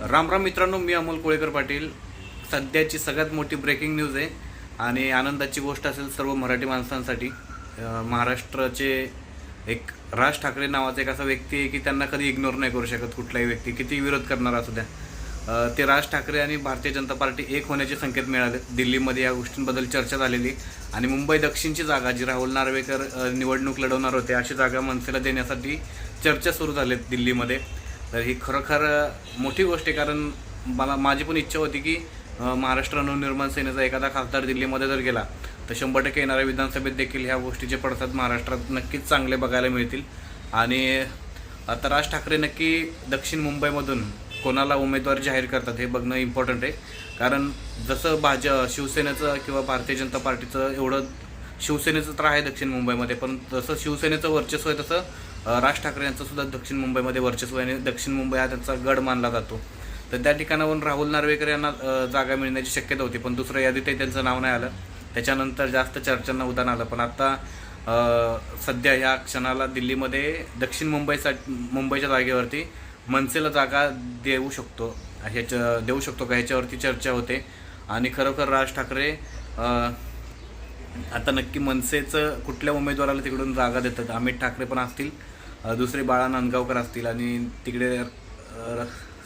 राम राम मित्रांनो मी अमोल कोळेकर पाटील. सध्याची सगळ्यात मोठी ब्रेकिंग न्यूज आहे आणि आनंदाची गोष्ट असेल सर्व मराठी माणसांसाठी. महाराष्ट्राचे एक राज ठाकरे नावाचा एक असा व्यक्ती आहे की त्यांना कधी इग्नोर नाही करू शकत कुठलाही व्यक्ती. किती विरोध करणार असू द्या. ते राज ठाकरे आणि भारतीय जनता पार्टी एक होण्याचे संकेत मिळाले दिल्लीमध्ये या गोष्टींबद्दल चर्चा झालेली. आणि मुंबई दक्षिणची जागा जी राहुल नार्वेकर निवडणूक लढवणार होते अशी जागा मनसेला देण्यासाठी चर्चा सुरू झाली दिल्लीमध्ये. तर ही खरोखर मोठी गोष्ट आहे. कारण मला माझी पण इच्छा होती की महाराष्ट्र नवनिर्माण सेनेचा एखादा खासदार दिल्लीमध्ये जर गेला तर शंभर टक्के येणाऱ्या विधानसभेत देखील ह्या गोष्टीचे पडसाद महाराष्ट्रात नक्कीच चांगले बघायला मिळतील. आणि आता राज ठाकरे नक्की दक्षिण मुंबईमधून कोणाला उमेदवार जाहीर करतात हे बघणं इम्पॉर्टंट आहे. कारण जसं भाज शिवसेनेचं किंवा भारतीय जनता पार्टीचं एवढं शिवसेनेचं तर आहे दक्षिण मुंबईमध्ये पण जसं शिवसेनेचं वर्चस्व आहे तसं राज ठाकरे यांचं सुद्धा दक्षिण मुंबईमध्ये वर्चस्व आहे आणि दक्षिण मुंबई हा त्यांचा गड मानला जातो. तर त्या ठिकाणावरून राहुल नार्वेकर यांना जागा मिळण्याची शक्यता होती पण दुसऱ्या यादीतही त्यांचं नाव नाही आलं. त्याच्यानंतर जास्त चर्चांना उदाहरण आलं पण आता सध्या या क्षणाला दिल्लीमध्ये दक्षिण मुंबईसाठी मुंबईच्या जागेवरती मनसेला जागा देऊ शकतो ह्याच्या देऊ शकतो का ह्याच्यावरती चर्चा होते. आणि खरोखर राज ठाकरे आता नक्की मनसेचं कुठल्या उमेदवाराला तिकडून जागा देतात? अमित ठाकरे पण असतील दुसरे बाळा नांदगावकर असतील आणि तिकडे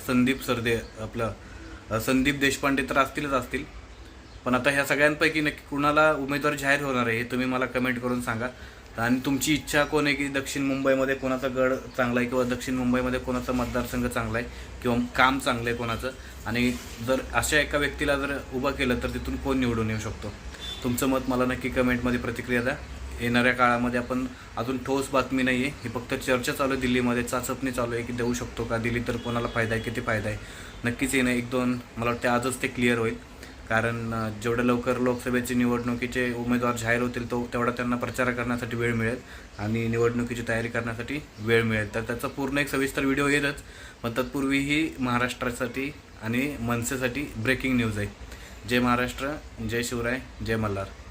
संदीप सरदे आपलं संदीप देशपांडे तर असतीलच असतील. पण आता ह्या सगळ्यांपैकी नक्की कुणाला उमेदवार जाहीर होणार आहे हे तुम्ही मला कमेंट करून सांगा. आणि तुमची इच्छा कोण आहे की दक्षिण मुंबईमध्ये कोणाचा गड चांगला आहे किंवा दक्षिण मुंबईमध्ये कोणाचा मतदारसंघ चांगला आहे किंवा काम चांगलं आहे कोणाचं? आणि जर अशा एका व्यक्तीला जर उभं केलं तर तिथून कोण निवडून येऊ शकतो? तुमचं मत मला नक्की कमेंटमध्ये प्रतिक्रिया द्या. येणाऱ्या काळामध्ये आपण अजून ठोस बातमी नाही आहे. ही फक्त चर्चा चालू आहे दिल्लीमध्ये. चाचपणी चालू आहे की देऊ शकतो का? दिली तर कोणाला फायदा आहे किती फायदा आहे? नक्कीच येणं एक दोन मला वाटतं आजच ते क्लिअर होईल. कारण जेवढं लवकर लोकसभेचे निवडणुकीचे उमेदवार जाहीर होतील तो तेवढा त्यांना प्रचार करण्यासाठी वेळ मिळेल आणि निवडणुकीची तयारी करण्यासाठी वेळ मिळेल. तर त्याचा पूर्ण एक सविस्तर व्हिडिओ येतच पण तत्पूर्वी ही महाराष्ट्रासाठी आणि मनसेसाठी ब्रेकिंग न्यूज आहे. जय महाराष्ट्र जय शिवराय जय मल्हार.